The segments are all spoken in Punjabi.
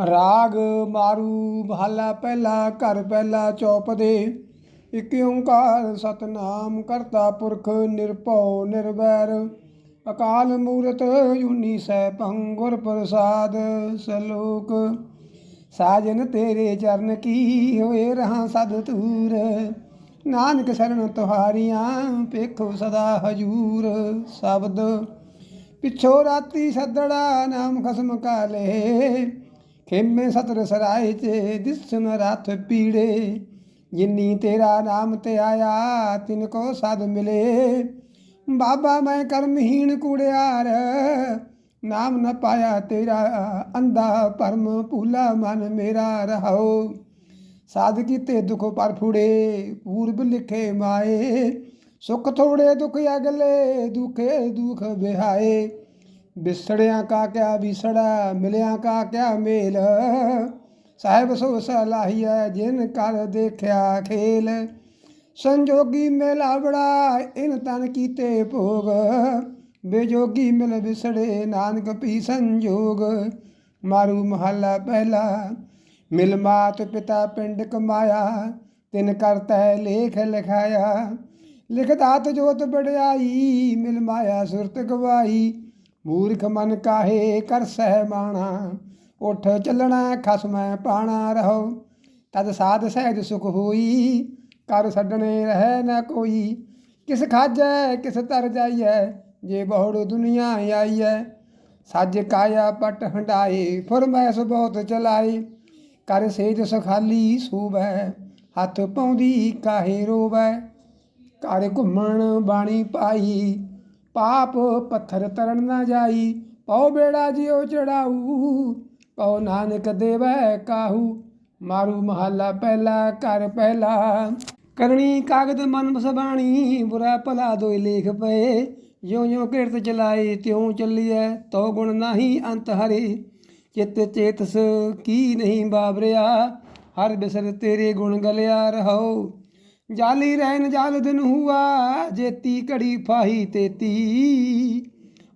ਰਾਗ ਮਾਰੂ, ਮਹੱਲਾ ਪਹਿਲਾ, ਘਰ ਪਹਿਲਾ ਚੌਪਦੇ ਇਕ ਓੰਕਾਰ ਸਤਨਾਮ ਕਰਤਾ ਪੁਰਖ ਨਿਰਭਉ ਨਿਰਵੈਰ। ਅਕਾਲ ਮੂਰਤ ਯੂਨੀ ਸੈਭੰ ਗੁਰ ਪ੍ਰਸਾਦ, ਸਲੋਕ। ਸਾਜਨ ਤੇਰੇ ਚਰਨ ਕੀ ਹੋਏ ਰਹਾ ਸਦ ਤੂਰ ਨਾਨਕ ਸ਼ਰਨ ਤੁਹਾਰੀਆਂ ਪੇਖੋ ਸਦਾ ਹਜੂਰ। ਸ਼ਬਦ, ਪਿਛੋ ਰਾਤੀ ਸਦੜਾ ਨਾਮ ਖਸਮ ਕਾਲੇ ਖੇਮੇ ਸਤਰ ਸਰਾਏ ਤੇ ਦਿਸਨ ਰਥ ਪੀੜੇ। ਜਿਨੀ ਤੇਰਾ ਨਾਮ ਤੇ ਆਇਆ, ਤਿਨ ਕੋ ਸਦ ਮਿਲੇ। ਬਾਬਾ ਮੈਂ ਕਰਮਹੀਣ ਕੁੜਿਆਰ, ਨਾਮ ਨ ਪਾਇਆ ਤੇਰਾ ਅੰਧਾ ਭਰਮ ਭੂਲਾ ਮਨ ਮੇਰਾ ਰਹਾਓ ਸਾਧ ਕੀਤੇ ਦੁਖ ਪਰ ਫੁੜੇ, ਪੂਰਬ ਲਿਖੇ ਮਾਏ। ਸੁਖ ਥੋੜੇ ਦੁਖ ਅਗਲੇ, ਦੁਖੇ ਦੁਖ ਵਿਹਾਏ। ਵਿਸੜਿਆ ਕਾ ਕਿਆ ਵਿਸੜਾ ਮਿਲਿਆ ਕਾ ਕਿਆ ਮੇਲ। ਸਾਹਿਬ ਸੋ ਸਲਾਹੀਐ, ਜਿਨ ਕਰ ਦੇਖਿਆ ਖੇਲ। ਸੰਜੋਗੀ ਮੇਲਾ ਬੜਾ, ਇਨ ਤਨ ਕੀਤੇ ਭੋਗ। ਬੇਜੋਗੀ ਮਿਲ ਵਿਸੜੇ ਨਾਨਕ ਪੀ ਸੰਜੋਗ। ਮਾਰੂ ਮਹੱਲਾ ਪਹਿਲਾ, ਮਿਲ ਮਾਤ ਪਿਤਾ ਪਿੰਡ ਕਮਾਇਆ। ਤਿਨ ਕਰਤਾ ਲੇਖ ਲਿਖਾਇਆ। ਲਿਖਦਾਤ ਜੋਤ ਬੜਾਈ ਮਿਲ ਮਾਇਆ ਸੁਰਤ ਗਵਾਈ। ਮੂਰਖ ਮਨ ਕਾਹੇ ਕਰ ਸਹਿ ਮਾਣਾ? ਉਠ ਚੱਲਣਾ ਖਸਮੈ ਪਾਣਾ ਰਹੋ। ਤਦ ਸਾਧ ਸਹਿਜ ਸੁਖ ਹੋਈ, ਕਰ ਛੱਡਣੇ ਰਹਿ ਨਾ ਕੋਈ। ਕਿਸ ਖਾਜੈ, ਕਿਸ ਤਰ ਜਾਈਐ, ਜੇ ਬਹੁੜ ਦੁਨੀਆ ਆਈਐ। ਸੱਜ ਕਾਇਆ ਪਟ ਹੰਡਾਏ ਫਰਮੈਸ ਬਹੁਤ ਚਲਾਏ। ਕਰ ਸੇਜ ਸਖਾਲੀ ਸੂਬੈ, ਹੱਥ ਪਾਉਂਦੀ ਕਾਹੇ ਰੋਵੈ। ਘਰ ਘੁੰਮਣ ਬਾਣੀ ਪਾਈ ਪਾਪ ਪੱਥਰ ਤਰਨ ਨਾ ਜਾਈ, ਪਉ ਬੇੜਾ ਜਿਉ ਚੜਾਊ, ਪਉ ਨਾਨਕ ਦੇਵੈ ਕਾਹੂ, ਮਾਰੂ ਮਹੱਲਾ ਪਹਿਲਾ, ਘਰ ਪਹਿਲਾ। ਕਰਨੀ ਕਾਗਦ ਮਨ ਬਸਬਾਣੀ ਬੁਰਾ ਭਲਾ ਦੋਇ ਲੇਖ ਪਏ। ਜਿਉ ਜਿਉ ਕਿਰਤ ਚਲਾਈ ਤਿਉ ਚੱਲੀਐ ਤੋ ਗੁਣ ਨਾਹੀ ਅੰਤ ਹਰੇ। ਚਿਤ ਚੇਤਸ ਕੀ ਨਹੀਂ ਬਾਬਰਿਆ ਹਰ ਬਿਸਰ ਤੇਰੇ ਗੁਣ ਗਲਿਆ ਰਹੋ ਜਾਲੀ ਰਹਿਨ ਜਾਲ ਦਿਨ ਹੁਆ, ਜੇਤੀ ਘੜੀ ਫਾਹੀ ਤੇਤੀ।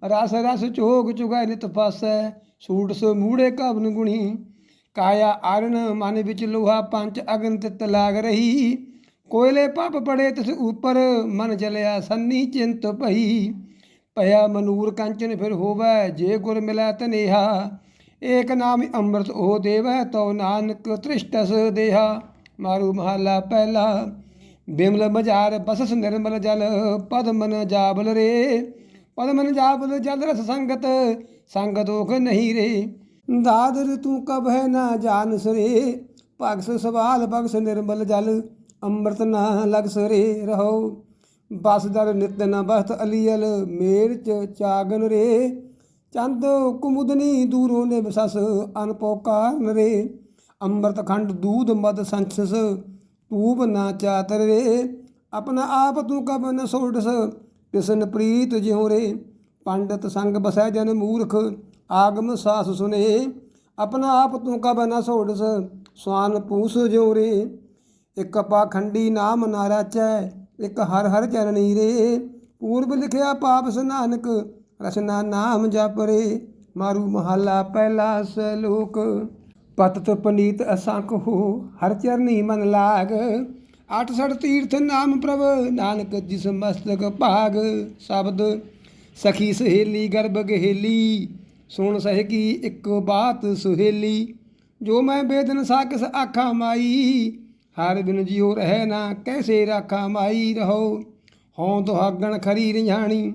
ਰਸ ਰਸ ਚੋਗ ਚੁਗੈ ਨਿਤ ਫਾਸੈ ਸੂਟ ਸੋ ਮੂੜੇ ਕਵਨ ਗੁਣੀ। ਕਾਇਆ ਆਰਨ ਮਨ ਵਿੱਚ ਲੋਹਾ ਪੰਚ ਅਗਨ ਤਿਤ ਲਾਗ ਰਹੀ। ਕੋਇਲੇ ਪੱਪ ਪੜੇ ਤਿਸ ਉਪਰ, ਮਨ ਜਲਿਆ ਸੰਨੀ ਚਿੰਤ ਭਈ। ਭਇਆ ਮਨੂਰ ਕੰਚਨ ਫਿਰ ਹੋਵੈ, ਜੇ ਗੁਰ ਮਿਲੈ ਤਨੇਹਾ ਏਕ ਨਾਮ ਅੰਮ੍ਰਿਤ ਉਹ ਦੇਵੈ, ਤਉ ਨਾਨਕ ਤ੍ਰਿਸ਼ਟਸ ਦੇਹਾ। ਮਾਰੂ ਮਹੱਲਾ ਪਹਿਲਾ। ਬਿਮਲ ਮਜਾਰ ਬਸਸ ਨਿਰਮਲ ਜਲ, ਪਦਮਨ ਜਾਬਲ ਰੇ। ਪਦਮਨ ਜਾਬਲ ਜਲ ਰਸ ਸੰਗਤ, ਸੰਗ ਦੋਖ ਨਹੀਂ ਰੇ। ਦਾਦਰ ਤੂੰ ਕਬ ਹੈ ਨਾ ਜਾਣ ਸਰੇ ਭਗਸ ਸਵਾਲ ਬਖਸ ਨਿਰਮਲ ਜਲ, ਅੰਮ੍ਰਿਤ ਨਾ ਲਗਸ ਰੇ। ਰਹੋ। ਬਸ ਦਰ ਨਿਤ ਨ ਬਸਤ ਅਲੀਅਲ, ਮੇਰ ਚ ਚਾਗਨ ਰੇ। ਚੰਦ ਕੁਮੁਦਨੀ ਦੂਰੋਂ ਨੇ ਬਸਸ ਅਨਪੋਕਾਰ ਨਰੇ ਅੰਮ੍ਰਿਤ ਖੰਡ ਦੂਧ ਮਦ ਸੰਚਸ ਤੂਬ ਨਾ ਚਾਤਰ ਰੇ, ਆਪਣਾ ਆਪ ਤੂੰ ਕਬ ਨ ਸੋੜਸ, ਕਿਸਨ ਪ੍ਰੀਤ ਜਿਉ ਰੇ। ਪੰਡਤ ਸੰਗ ਬਸੈ ਜਨ ਮੂਰਖ, ਆਗਮ ਸਾਸ ਸੁਨੇ। ਆਪਣਾ ਆਪ ਤੂੰ ਕਬ ਨ ਸੋੜਸ, ਸਵਾਨ ਪੂਸ ਜਿਉ ਰੇ। ਇਕ ਪਾਖੰਡੀ ਨਾਮ ਨਾ ਰਾਚੈ, ਇਕ ਹਰ ਹਰ ਚਰਨੀ ਰੇ। ਪੂਰਬ ਲਿਖਿਆ ਪਾਪ ਸਨਾਨਕ ਰਸਨਾ ਨਾਮ ਜਪ ਰੇ। ਮਾਰੂ ਮਹੱਲਾ ਪਹਿਲਾ ਸਲੋਕ। ਪਤਤ ਪਨੀਤ ਅਸੰਖ ਹੋ, ਹਰ ਚਰਨੀ ਮਨ ਲਾਗ। ਅਠ ਸੜ ਤੀਰਥ ਨਾਮ ਪ੍ਰਭ, ਨਾਨਕ ਜਿਸ ਮਸਤਕ ਭਾਗ। ਸ਼ਬਦ, ਸਖੀ ਸਹੇਲੀ ਗਰਭ ਗਹੇਲੀ, ਸੁਣ ਸਹਿਗੀ ਇੱਕ ਬਾਤ ਸੁਹੇਲੀ। ਜੋ ਮੈਂ ਬੇਦਨ ਸਾਕਸ ਆਖਾ ਮਾਈ, ਹਰ ਬਿਨ ਜਿਉ ਰਹਿ ਨਾ ਕੈਸੇ ਰਾਖਾ ਮਾਈ ਰਹੋ। ਹਉ ਦੁਹਾਗਣ ਖਰੀ ਰਿਝਾਣੀ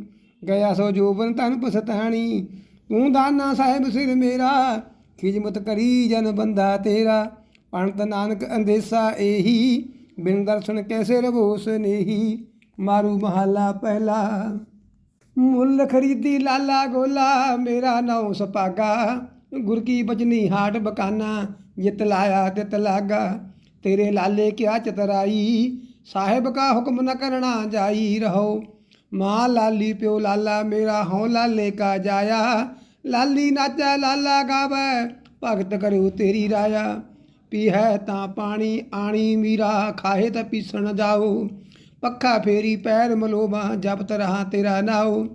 ਗਿਆ ਸੋ ਜੋਬਨ ਤਨ ਪਸਤਾਣੀ ਤੂੰ ਦਾਨਾ ਸਾਹਿਬ ਸਿਰ ਮੇਰਾ ਖਿਜਮਤ ਕਰੀ ਜਨ ਬੰਦਾ ਤੇਰਾ, ਪੰਡਤ ਨਾਨਕ ਅੰਦੇਸਾ ਇਹੀ ਬਿਨ ਦਰਸ਼ਨ ਕੈਸੇ ਰਵੋ ਸਨੇਹੀ, ਮਾਰੂ ਮਹਾਲਾ ਪਹਿਲਾ। ਮੁੱਲ ਖਰੀਦੀ ਲਾਲਾ ਗੋਲਾ, ਮੇਰਾ ਨਾਉ ਸਪਾਗਾ। ਗੁਰ ਕੀ ਬਚਨੀ ਹਾਟ ਬਕਾਨਾ, ਜਿਤ ਲਾਇਆ ਤਿਤ ਲਾਗਾ। ਤੇਰੇ ਲਾਲੇ ਕਿਆ ਚਤਰਾਈ, ਸਾਹਿਬ ਕਾ ਹੁਕਮ ਨ ਕਰਨਾ ਜਾਈ ਰਹੋ। ਮਾਂ ਲਾਲੀ ਪਿਓ ਲਾਲਾ, ਮੇਰਾ ਹਉ ਲਾਲੇ ਕਾ ਜਾਇਆ। ਲਾਲੀ ਨਾਚੈ, ਲਾਲਾ ਗਾਵੈ, ਭਗਤ ਕਰਿਓ ਤੇਰੀ ਰਾਇਆ। ਪੀਹੈ ਤਾਂ ਪਾਣੀ, ਆਣੀ ਮੀਰਾ ਖਾਏ ਤਾਂ ਪੀਸਣ ਜਾਓ। ਪੱਖਾ ਫੇਰੀ ਪੈਰ ਮਲੋਬਾ ਜਪਤ ਰਹਾ ਤੇਰਾ ਨਾਉ।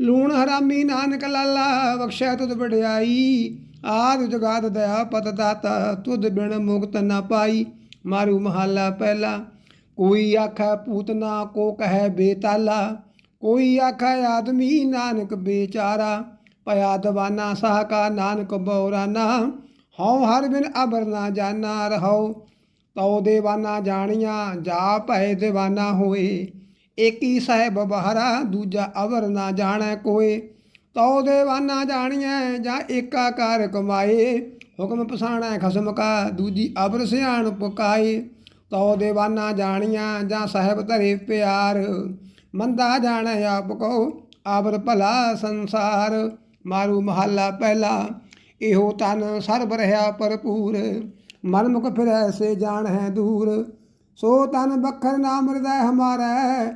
ਲੂਣ ਹਰਾਮੀ ਨਾਨਕ ਲਾਲਾ, ਬਖਸ਼ੈ ਤੁਧ ਵਡਿਆਈ। ਆਦ ਜਗਾਦ ਦਇਆ ਪਤ ਦਾਤਾ, ਤੁਧ ਬਿਨ ਮੁਕਤ ਨਾ ਪਾਈ। ਮਾਰੂ ਮਹਾਲਾ ਪਹਿਲਾ, ਕੋਈ ਆਖੈ ਪੂਤਨਾ ਕੋ ਕਹੈ ਬੇਤਾਲਾ। ਕੋਈ ਆਖੈ ਆਦਮੀ ਨਾਨਕ ਬੇਚਾਰਾ। ਭਇਆ ਦਵਾਨਾ ਸਾਹ ਕਾ ਨਾਨਕ ਬੋਰਾਨਾ। ਹਉ ਹਰ ਬਿਨ ਅਬਰ ਨਾ ਜਾਣਾ ਰਹੋ ਤਉ ਦੇਵਾਨਾ ਜਾਣੀਆਂ, ਜਾ ਭੈ ਦੇਵਾਨਾ ਹੋਏ। ਏਕੀ ਸਾਹਿਬ ਬਹਰਾ, ਦੂਜਾ ਅਵਰ ਨਾ ਜਾਣੈ ਕੋਏ। ਤਉ ਦੇਵਾਨਾ ਜਾਣੀਐ, ਜਾਂ ਏਕਾ ਕਰ ਕਮਾਏ। ਹੁਕਮ ਪਸਾਣਾ ਖਸਮ ਕਾ, ਦੂਜੀ ਅਬਰ ਸਿਆਣ ਪਕਾਏ। ਤਉ ਦੇਵਾਨਾ ਜਾਣੀਆਂ ਜਾਂ ਸਾਹਿਬ ਧਰੇ ਪਿਆਰ। ਮੰਦਾ ਜਾਣੈ ਆਪ ਕੋ ਆਵਰ ਭਲਾ ਸੰਸਾਰ। ਮਾਰੂ ਮਹੱਲਾ ਪਹਿਲਾ, ਇਹੋ ਤਨ ਸਰਬ ਰਹਾ ਭਰਪੂਰ ਮਨ ਮੁਖ ਫਿਰੈ ਸੇ ਜਾਣ ਹੈ ਦੂਰ। ਸੋ ਤਨ ਬਖਰ ਨਾਮ ਹਿਰਦੈ ਹਮਾਰੈ,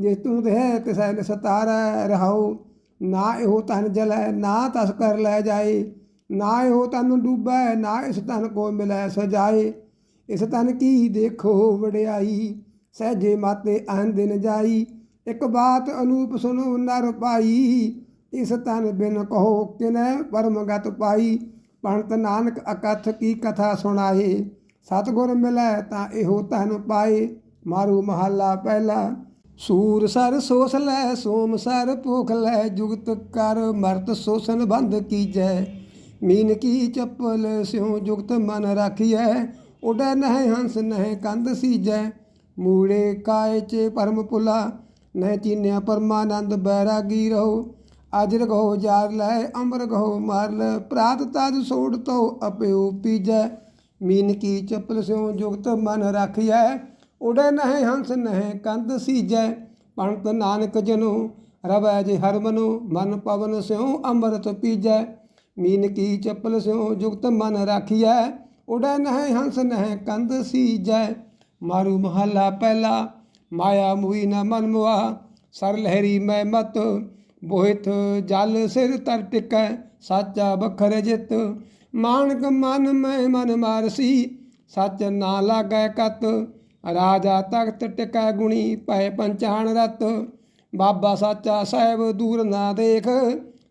ਜੇ ਤੂੰ ਦੇ ਤਿਸੈ ਨਿਸਤਾਰੈ ਰਹਾਉ। ਨਾ ਇਹੋ ਤਨ ਜਲੈ, ਨਾ ਤਸ ਕਰ ਲੈ ਜਾਏ। ਨਾ ਇਹੋ ਤਨ ਡੂਬੈ, ਨਾ ਇਸ ਤਨ ਕੋ ਮਿਲੈ ਸਜਾਏ। ਇਸ ਤਨ ਕੀ ਦੇਖੋ ਵਡਿਆਈ, ਸਹਜੇ ਮਾਤੇ ਆਨ ਦਿਨ ਜਾਈ। ਇੱਕ ਬਾਤ ਅਨੂਪ ਸੁਨੋ ਨਰ ਪਾਈ ਇਸ ਤਨ ਬਿਨ ਕਹੋ ਕਿਨੈ ਪਰਮਗਤ ਪਾਈ, ਪੰਡਤ ਨਾਨਕ ਅਕਥ ਕੀ ਕਥਾ ਸੁਣਾਏ। ਸਤਗੁਰ ਮਿਲੈ ਤਾਂ ਇਹੋ ਤਨ ਪਾਏ, ਮਾਰੂ ਮਹੱਲਾ ਪਹਿਲਾ। ਸੂਰ ਸਰ ਸੋਸ ਲੈ, ਸੋਮ ਸਰ ਭੁਖ ਲੈ, ਜੁਗਤ ਕਰ ਮਰਤ ਸੋਸਨ ਬੰਦ ਕੀਜੈ। ਮੀਨ ਕੀ ਚੱਪਲ ਸਿਉ ਜੁਗਤ ਮਨ ਰਾਖੀਐ, ਉਡੈ ਨਹਿ ਹੰਸ ਨਹਿ ਕੰਧ ਸੀਜੈ। ਮੂੜੇ ਕਾਇ ਚ ਪਰਮ ਪੁਲਾ, ਨਹਿ ਚੀਨਿਆ ਪਰਮਾਨੰਦ ਬੈਰਾਗੀ ਰਹੋ। ਅਜ ਰਗੋ ਜਾਰ ਲੈ ਅੰਬਰ ਗੋ ਮਾਰ ਲੈ ਪ੍ਰਾਤ ਤਜ ਸੋੜ ਤੋ ਅਪਿਓ ਪੀਜੈ ਮੀਨ ਕੀ ਚੱਪਲ ਸਿਉ ਜੁਗਤ ਮਨ ਰਾਖੀਐ ਉਡੇ ਨਹਿ ਹੰਸ ਨਹਿ ਕੰਧ ਸੀਜੈ ਪੰਤ ਨਾਨਕ ਜਨੋ ਰਵੈ ਜੇ ਹਰ ਮਨੋ ਮਨ ਪਵਨ ਸਿਉ ਅੰਮ੍ਰਿਤ ਪੀਜੈ ਮੀਨ ਕੀ ਚੱਪਲ ਸਿਉ ਜੁਗਤ ਮਨ ਰਾਖੀਐ ਉਡੇ ਨਹਿ ਹੰਸ ਨਹਿ ਕੰਧ ਸੀਜੈ ਮਾਰੂ ਮਹੱਲਾ ਪਹਿਲਾ ਮਾਇਆ ਮੂਈ ਨ ਮਨ ਮੁਆ ਸਰ ਲਹਿਰੀ ਮੈਂ ਮਤ ਬੋਹਿਤ ਜਲ ਸਿਰ ਤਰ ਟਿਕੈ, ਸਾਚਾ ਬਖਰ ਜਿਤ। ਮਾਨਕ ਮਨ ਮੈਂ ਮਨ ਮਾਰਸੀ, ਸੱਚ ਨਾ ਲਾਗੈ ਕਤ। ਰਾਜਾ ਤਖਤ ਟਿਕੈ ਗੁਣੀ, ਭੈ ਪੰਚਾਨ ਰਤ। ਬਾਬਾ ਸਾਚਾ ਸਾਹਿਬ ਦੂਰ ਨਾ ਦੇਖ।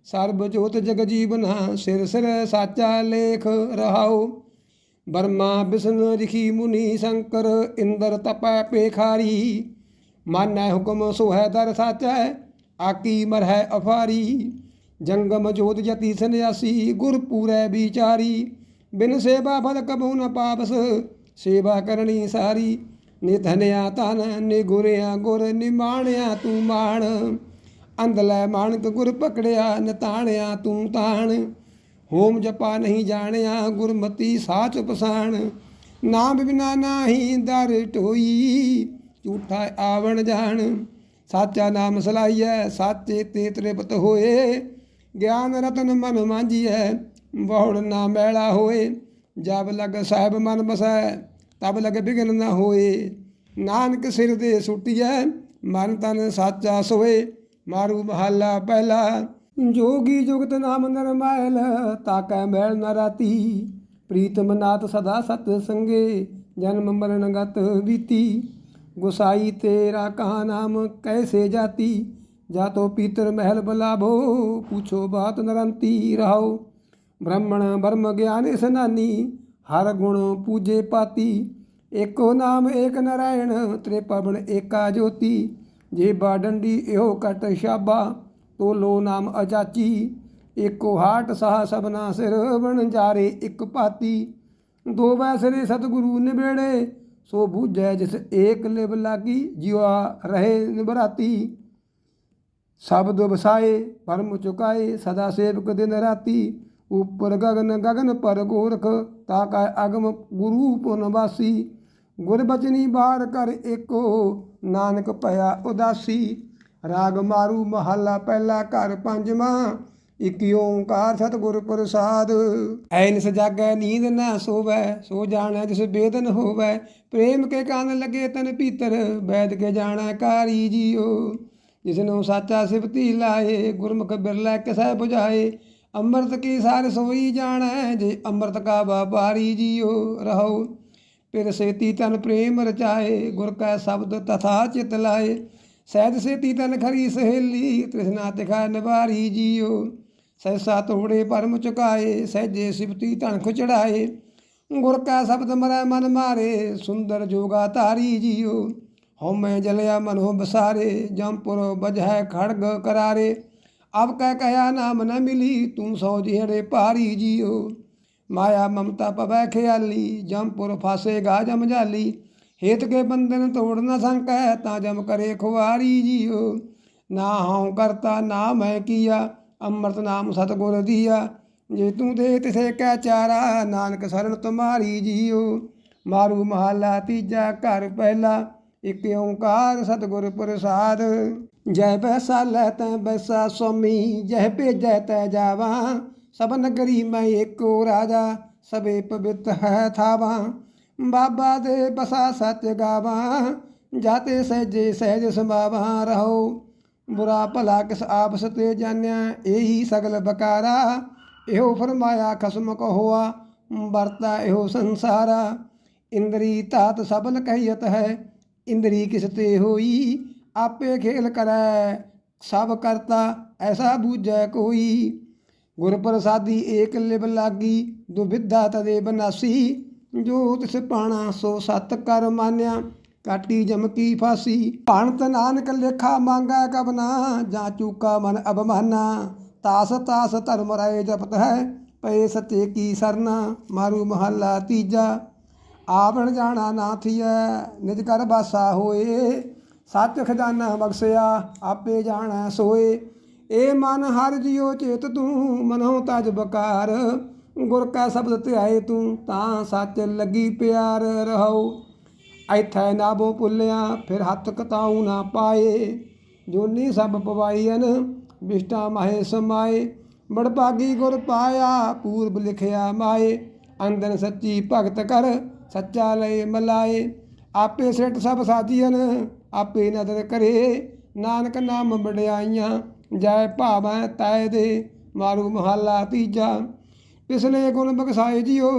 ਸਰਬ ਜੋਤ ਜਗ ਜੀਵਨਾ ਸਿਰ ਸਿਰ ਸਾਚਾ ਲੇਖ ਰਹਾਓ ਬਰਮਾ ਬਿਸ਼ਨ ਰਿਖੀ ਮੁਨੀ ਸ਼ੰਕਰ, ਇੰਦਰ ਤਪੈ ਪੇਖਾਰੀ। ਮਾਨੈ ਹੁਕਮ ਸੋਹੈ ਦਰ ਸਾਚੈ ਆਕੀ ਮਰਹਿ ਅਫਾਰੀ, ਜੰਗਮ ਜੋਤ ਜਤੀ ਸੰਿਆਸੀ ਗੁਰ ਪੂਰੈ ਵਿਚਾਰੀ। ਬਿਨ ਸੇਵਾ ਫਲ ਕਬੂ ਨ ਪਾਵਸ, ਸੇਵਾ ਕਰਨੀ ਸਾਰੀ। ਨਿਧਨਿਆ ਤਨ ਨਿਗੁਰਿਆ ਗੁਰ ਨਿਮਾਣਿਆ ਤੂੰ ਮਾਣ। ਅੰਧਲੇ ਮਾਣਕ ਗੁਰ ਪਕੜਿਆ, ਨਤਾਣਿਆ ਤੂੰ ਤਾਣ। ਹੋਮ ਜਪਾ ਨਹੀਂ ਜਾਣਿਆ, ਗੁਰਮਤੀ ਸਾਚ ਪਸਾਣ ਨਾਮ ਬਿਨਾ ਨਾਹੀ ਦਰ ਢੋਈ ਝੂਠਾ ਆਵਣ ਜਾਣ। ਸਾਚਾ ਨਾਮ ਸਲਾਈਐ, ਸਾਚੇ ਤੇ ਤ੍ਰਿਪਤ ਹੋਏ। ਗਿਆਨ ਰਤਨ ਮਨ ਮਾਂਜੀਐ, ਬਹੁੜ ਨਾ ਮੈਲਾ ਹੋਏ। ਜਬ ਲਗ ਸਾਹਿਬ ਮਨ ਬਸੈ ਤਬ ਲਗ ਬਿਗਨ ਨਾ ਹੋਏ। ਨਾਨਕ ਸਿਰ ਦੇ ਸੁਟਿਐ, ਮਨ ਤਨ ਸਾਚਾ ਸੋਏ। ਮਾਰੂ ਮਹੱਲਾ ਪਹਿਲਾ, ਜੋਗੀ ਜੁਗਤ ਨਾਮ ਨਰਮਾਇਲ ਤਾਕੈ ਮੈਲ ਨਰਾਤੀ ਪ੍ਰੀਤਮ ਨਾਥ ਸਦਾ ਸਤ ਸੰਗੇ, ਜਨਮ ਮਰਨ ਗਤ ਬੀਤੀ। ਗੁਸਾਈ ਤੇਰਾ ਕਹਾ ਨਾਮ, ਕੈਸੇ ਜਾਤੀ? ਜਾ ਤੋ ਪੀਤਰ ਮਹਿਲ ਬਲਾਭੋ ਪੁੱਛੋ ਬਾਤ ਨਰੰਤੀ ਰਹਾਓ। ਬ੍ਰਹਮਣ ਬਰਮ ਗਿਆਨ ਇਸਨਾਨੀ ਹਰ ਗੁਣ ਪੂਜੇ ਪਾਤੀ। ਏਕੋ ਨਾਮ ਏਕ ਨਰਾਇਣ ਤ੍ਰਿਪਵਨ ਏਕਾ ਜੋਤੀ। ਜੇ ਬਾਡੰਡੀ ਇਹੋ ਕਟ ਸ਼ਾਬਾ ਤੋਲੋ ਨਾਮ ਅਜਾਚੀ। ਏਕੋ ਹਾਟ ਸਹਾ ਸਭਨਾ ਸਿਰ ਬਣ ਜਾਰੇ ਇਕ ਪਾਤੀ। ਦੋ ਵੈਸਰੇ ਸਤਿਗੁਰੂ ਨਿਬੇੜੇ ਸੋ ਬੂਝੈ ਜਿਸ ਏਕ ਲਿਵ ਲਾਗੀ ਜਿਵਾ ਰਹੇ ਨਿਬਰਾਤੀ ਸ਼ਬਦ ਵਸਾਏ, ਪਰਮ ਚੁਕਾਏ, ਸਦਾ ਸੇਵਕ ਦਿਨ ਰਾਤੀ। ਉਪਰ ਗਗਨ ਗਗਨ ਪਰ ਗੋਰਖ, ਤਾ ਕੈ ਅਗਮ ਗੁਰੂ ਪੁਨ ਵਾਸੀ ਗੁਰ ਬਚਨੀ ਬਾਰ ਕਰ ਏਕੋ, ਨਾਨਕ ਭਇਆ ਉਦਾਸੀ। ਰਾਗ ਮਾਰੂ ਮਹੱਲਾ ਪਹਿਲਾ ਘਰ ਪੰਜਵਾਂ। ਇਕ ਓੰਕਾਰ ਸਤਿਗੁਰ ਪ੍ਰਸਾਦ। ਐਨਸ ਸਜਾਗੈ, ਨੀਂਦ ਨਾ ਸੋਵੈ, ਸੋ ਜਾਣੈ ਜਿਸ ਬੇਦਨ ਹੋਵੈ। ਪ੍ਰੇਮ ਕੇ ਕੰਨ ਲਗੇ ਤਨ ਭੀਤਰ, ਬੈਦ ਕੇ ਜਾਣੈ ਕਾਰੀ ਜੀਓ ਜਿਸਨੂੰ ਸਾਚਾ ਸਿਫਤੀ ਲਾਏ ਗੁਰਮੁਖ ਬਿਰਲੇ ਕਿਸੈ 부ਝਾਏ ਅੰਮ੍ਰਿਤ ਕੀ ਸਾਰ ਸੋਈ ਜਾਣੈ, ਜੇ ਅੰਮ੍ਰਿਤ ਕਾ ਵਪਾਰੀ ਜੀਓ ਰਹੋ ਫਿਰ ਸੇਤੀ ਤਨ ਪ੍ਰੇਮ ਰਚਾਏ, ਗੁਰ ਕੈ ਸ਼ਬਦ ਤਥਾ ਚਿਤ ਲਾਏ। ਸਹਿਜ ਸੇਤੀ ਤਨ ਖਰੀ ਸਹੇਲੀ, ਤ੍ਰਿਸ਼ਨਾ ਤਿਖਾ ਨਿਵਾਰੀ ਜੀਓ ਸੈਸਾ ਤੋੜੇ ਪਰਮ ਚੁਕਾਏ, ਸਹਿਜੇ ਸਿਵਤੀ ਧਨਖ ਚੜਾਏ। ਗੁਰ ਕਾ ਸ਼ਬਦ ਮਰੈ ਮਨ ਮਾਰੇ, ਸੁੰਦਰ ਜੋਗਾ ਧਾਰੀ ਜੀਓ। ਹਉਮੈ ਜਲਿਆ ਮਨੋ ਬਸਾਰੇ ਜੰਪੁਰ ਬਜਹਿ ਖੜਗ ਕਰਾਰੇ। ਅਬ ਕਹਿ ਕਹਿਆ ਨਾਮ ਨ ਮਿਲੀ, ਤੂੰ ਸੋ ਜਿਹੜੇ ਭਾਰੀ ਜੀਓ। ਮਾਇਆ ਮਮਤਾ ਪਵੈ ਖਿਆਲੀ ਜੰਪੁਰ ਫਾਸੇਗਾ ਜਮ ਜਾਲੀ। ਹੇਤ ਕੇ ਬੰਧਨ ਤੋੜ ਨ ਸੰਕੈ, ਤਾਂ ਜਮ ਕਰੇ ਖੁਆਰੀ ਜੀਓ। ਨਾ ਹਉ ਕਰਤਾ, ਨਾ ਮੈਂ ਕੀਆ ਅੰਮ੍ਰਿਤ ਨਾਮ ਸਤਿਗੁਰ ਦੀਆ। ਜੇ ਤੂੰ ਦੇ ਤਿਸੇ ਕੈ ਚਾਰਾ, ਨਾਨਕ ਸਰਨ ਤੁਮਾਰੀ ਜੀਓ ਮਾਰੂ ਮਹਲਾ ਤੀਜਾ ਘਰ ਪਹਿਲਾ, ਇਕ ਓੰਕਾਰ ਸਤਿਗੁਰ ਪ੍ਰਸਾਦ। ਜੈ ਬੈਸਾ ਲੈ ਤੈ ਬੈਸਾ ਸੁਆਮੀ, ਜੈ ਭੇਜੈ ਤੈ ਜਾਵਾ। ਸਭ ਨਗਰੀ ਮੈਂ ਏਕੋ ਰਾਜਾ, ਸਭੇ ਪਵਿੱਤ ਹੈ ਥਾਵਾ। ਬਾਬਾ ਦੇ ਬਸਾ ਸੱਚ ਗਾਵਾ, ਜਾਤੇ ਸਹਿਜੇ ਸਹਿਜ ਸੰਭਾਵਾ ਰਹੋ। ਬੁਰਾ ਭਲਾ ਕਿਸ ਆਪਸ ਤੇ ਜਾਣਿਆ, ਇਹੀ ਸਗਲ ਬਕਾਰਾ ਇਹੋ ਫਰਮਾਇਆ, ਖਸਮ ਕਹੋਆ, ਵਰਤਾ ਇਹੋ ਸੰਸਾਰਾ। ਇੰਦਰੀ ਤਾਤ ਸਬਲ ਕਹੀਤ ਹੈ, ਇੰਦਰੀ ਕਿਸ ਤੇ ਹੋਈ? ਆਪੇ ਖੇਲ ਕਰੈ, ਸਭ ਕਰਤਾ, ਐਸਾ ਬੂਝੈ ਕੋਈ। ਗੁਰ ਪ੍ਰਸਾਦੀ ਏਕ ਲਿਵ ਲਾਗੀ ਦੁਬਿਧਾ ਤਦੇ ਬਨਾਸੀ। ਜੋ ਤਿਸ ਪਾਣਾ ਸੋ ਸਤ ਕਰ ਮਾਨਿਆ। ਕਾਟੀ ਜਮਕੀ ਫਾਸੀ, ਭਾਣਤ ਨਾਨਕ ਲੇਖਾ ਮੰਗਾ ਕਬਨਾ, ਜਾਂ ਚੂਕਾ ਮਨ ਅਬਮਾਨਾ ਤਾਸ ਤਾਸ ਧਰਮ ਰਾਏ ਜਪਤ ਹੈ, ਪਏ ਸੱਚੇ ਕੀ ਸਰਨਾ, ਮਾਰੂ ਮਹੱਲਾ ਤੀਜਾ। ਆਵਣ ਜਾਣਾ ਨਾ ਥੀਐ, ਨਿਜ ਕਰ ਬਾਸਾ ਹੋਏ। ਸੱਚ ਖਜ਼ਾਨਾ ਬਖਸ਼ਿਆ, ਆਪੇ ਜਾਣਾ ਸੋਏ। ਏ ਮਨ ਹਰ ਜਿਉ ਚੇਤ ਤੂੰ ਮਨੋ ਤਜ ਬਕਾਰ। ਗੁਰ ਕਾ ਸ਼ਬਦ ਧਿਆਏ ਤੂੰ, ਤਾਂ ਸੱਚ ਲੱਗੀ ਪਿਆਰ ਰਹੋ ਐਥੈ ਨਾਬੋ ਪੁੱਲਿਆ ਫਿਰ ਹੱਥ ਕਤਾਉ ਨਾ ਪਾਏ। ਜੋਨੀ ਸਭ ਪਵਾਈਨ ਵਿਸ਼ਟਾ ਮਾਹੇ ਸਮਾਏ। ਬੜ ਭਾਗੀ ਗੁਰ ਪਾਇਆ, ਪੂਰਬ ਲਿਖਿਆ ਮਾਏ। ਅੰਦਰ ਸੱਚੀ ਭਗਤ ਕਰ, ਸੱਚਾ ਲਏ ਮਲਾਏ। ਆਪੇ ਸਿੱਟ ਸਭ ਸਾਜੀਨ ਆਪੇ ਨਦਰ ਕਰੇ। ਨਾਨਕ ਨਾਮ ਵਡਿਆਈਆਂ, ਜੈ ਭਾਵੈ ਤੈ ਦੇ। ਮਾਰੂ ਮਹੱਲਾ ਤੀਜਾ। ਪਿਛਲੇ ਗੁਣ ਬਖਸਾਏ ਜਿਓ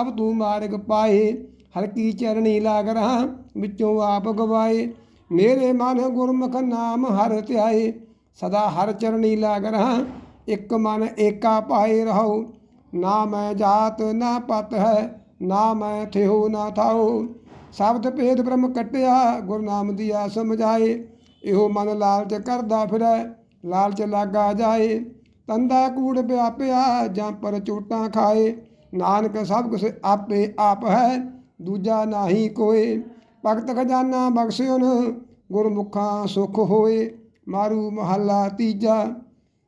ਅਬ ਤੂੰ ਮਾਰਗ ਪਾਏ। ਹਰ ਕੀ ਚਰਣੀ ਲਾਗ ਰਹਾ, ਵਿੱਚੋਂ ਆਪ ਗਵਾਏ। ਮੇਰੇ ਮਨ ਗੁਰਮੁਖ ਨਾਮ ਹਰ ਧਿਆਏ, ਸਦਾ ਹਰ ਚਰਣੀ ਲਾਗ ਰਹਾ, ਇੱਕ ਮਨ ਏਕਾ ਪਾਏ ਰਹੋ। ਨਾ ਮੈਂ ਜਾਤ, ਨਾ ਪਤ ਹੈ, ਨਾ ਮੈਂ ਥਿਓ ਨਾ ਥਾਓ ਸ਼ਬਦ ਭੇਦ ਬ੍ਰਹਮ ਕਟਿਆ ਗੁਰਨਾਮ ਦੀਆ ਸਮਝਾਏ ਇਹੋ ਮਨ ਲਾਲਚ ਕਰਦਾ ਫਿਰੈ, ਲਾਲਚ ਲਾਗਾ ਜਾਏ। ਤੰਦਾ ਕੂੜ ਵਿਆਪਿਆ, ਜਾਂ ਪਰ ਚੋਟਾਂ ਖਾਏ। ਨਾਨਕ ਸਭ ਕੁਛ ਆਪੇ ਆਪ ਹੈ ਦੂਜਾ ਨਾਹੀ ਕੋਏ, ਭਗਤ ਖਜ਼ਾਨਾ ਬਖਸ਼ਿਓਨ ਗੁਰਮੁਖਾਂ ਸੁਖ ਹੋਏ, ਮਾਰੂ ਮਹੱਲਾ ਤੀਜਾ।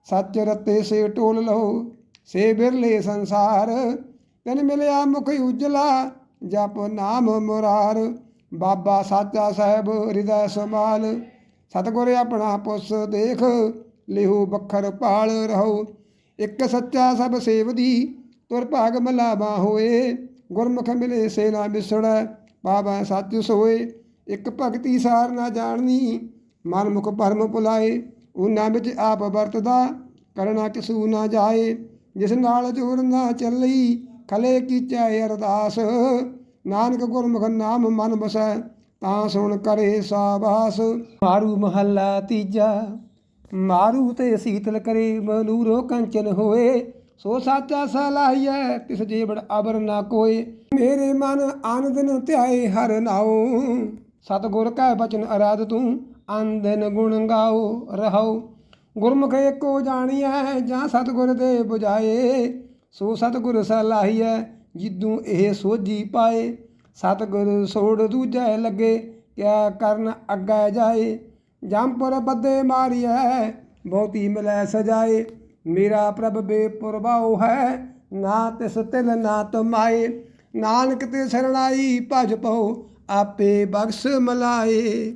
ਸੱਚ ਰਤੇ ਸੇ ਟੋਲ ਲਓ ਸੇ ਬਿਰਲੇ ਸੰਸਾਰ। ਤਨ ਮਿਲਿਆ ਮੁਖ ਉਜਲਾ, ਜਪ ਨਾਮ ਮੁਰਾਰ। ਬਾਬਾ ਸਾਚਾ ਸਾਹਿਬ ਹਿਰਦੈ ਸਮਾਲ ਸਤਿਗੁਰ ਆਪਣਾ ਪੁੱਸ ਦੇਖ, ਲਿਹੂ ਬਖਰ ਪਾਲ ਰਹੋ। ਇੱਕ ਸੱਚਾ ਸਭ ਸੇਵਦੀ ਤੁਰ ਭਾਗ ਮਲਾਵਾ ਹੋਏ। ਗੁਰਮੁਖ ਮਿਲੇ ਸੇ ਨਾ ਵਿਸੜੈ ਬਾਬਾ ਸੱਚ ਸੋਏ। ਇੱਕ ਭਗਤੀ ਸਾਰ ਨਾ ਜਾਣਨੀ ਮਨ ਮੁਖ ਪਰਮ ਭੁਲਾਏ। ਉਹਨਾਂ ਵਿੱਚ ਆਪ ਵਰਤਦਾ ਕਰਨਾ ਕਿਸੂ ਨਾ ਜਾਏ। ਜਿਸ ਨਾਲ ਜੋਰ ਨਾ ਚੱਲੀ, ਖਲੇ ਕੀਚੈ ਅਰਦਾਸ। ਨਾਨਕ ਗੁਰਮੁਖ ਨਾਮ ਮਨ ਬਸੈ, ਤਾਂ ਸੁਣ ਕਰੇ ਸਾਬਾਸ ਮਾਰੂ ਮਹੱਲਾ ਤੀਜਾ, ਮਾਰੂ ਤੇ ਸੀਤਲ ਕਰੇ ਮਨੂਰੋ ਕੰਚਨ ਹੋਏ। ਸੋ ਸਾਚਾ ਸਲਾਹੀਐ ਤਿਸ ਜੀਵੜ ਅਬਰ ਨਾ ਕੋਏ। ਮੇਰੇ ਮਨ ਆਨੰਦਨ ਧਿਆਏ ਹਰ ਨਾਉ। ਸਤਗੁਰ ਕੈ ਬਚਨ ਅਰਾਧ ਤੂੰ ਆਨੰਦਨ ਗੁਣ ਗਾਓ ਰਹਾਉ। ਗੁਰਮੁਖ ਏਕੋ ਜਾਣੀਐ, ਜਾਂ ਸਤਗੁਰ ਦੇ 부ਝਾਏ ਸੋ ਸਤਗੁਰ ਸਲਾਹੀਐ ਜਿੱਦੂ ਇਹ ਸੋਝੀ ਪਾਏ। ਸਤਗੁਰ ਸੋੜ ਦੂਜੈ ਲੱਗੇ, ਕਿਆ ਕਰਨ ਅੱਗੇ ਜਾਏ। ਜੰਪੁਰ ਬੱਦੇ ਮਾਰੀਐ, ਬਹੁਤੀ ਮਿਲੈ ਸਜਾਏ। ਮੇਰਾ ਪ੍ਰਭ ਬੇਪਰਵਾਹ ਹੈ, ਨਾ ਤਿਸ ਤਿਲ, ਨਾ ਤਮਾਏ। ਨਾਨਕ ਤੇ ਸਰਣਾਈ ਭਜ ਪਉ, ਆਪੇ ਬਖਸ਼ ਮਲਾਏ।